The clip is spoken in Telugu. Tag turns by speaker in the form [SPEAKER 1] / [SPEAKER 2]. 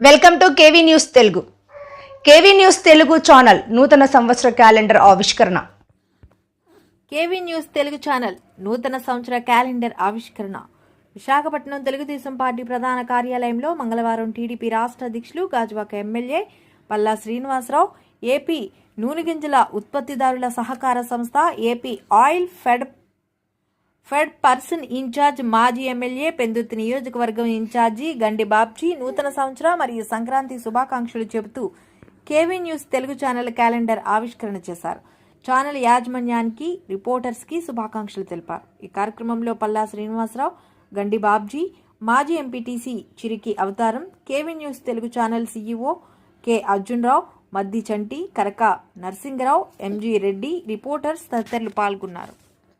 [SPEAKER 1] Welcome to KV news Telugu. KV news Telugu channel నూతన సంవత్సర క్యాలెండర్ ఆవిష్కరణ.
[SPEAKER 2] కేవీ న్యూస్ తెలుగు ఛానల్ నూతన సంవత్సర క్యాలెండర్ ఆవిష్కరణ. విశాఖపట్నం తెలుగుదేశం పార్టీ ప్రధాన కార్యాలయంలో మంగళవారం టీడీపీ రాష్ట్ర అధ్యక్షులు గాజువాక ఎమ్మెల్యే పల్లా శ్రీనివాసరావు ఏపీ నూనె గింజల ఉత్పత్తిదారుల సహకార సంస్థ AP oil fed fed person incharge మాజీ ఎమ్మెల్యే పెందుర్తి నియోజకవర్గం ఇన్ఛార్జి గండి బాబ్జీ నూతన సంవత్సర మరియు సంక్రాంతి శుభాకాంక్షలు చెబుతూ KV news Telugu channel calendar ఆవిష్కరణ చేశారు. ఛానల్ యాజమాన్యానికి రిపోర్టర్స్కి శుభాకాంక్షలు తెలిపారు. ఈ కార్యక్రమంలో పల్లా శ్రీనివాసరావు గండి బాబ్జీ మాజీ ఎంపీటీసీ చిరికి అవతారం KV news Telugu channel CEO K Arjun Rao Maddi Chanti Karaka Narasinga Rao MG Reddy reporters తదితరులు పాల్గొన్నారు.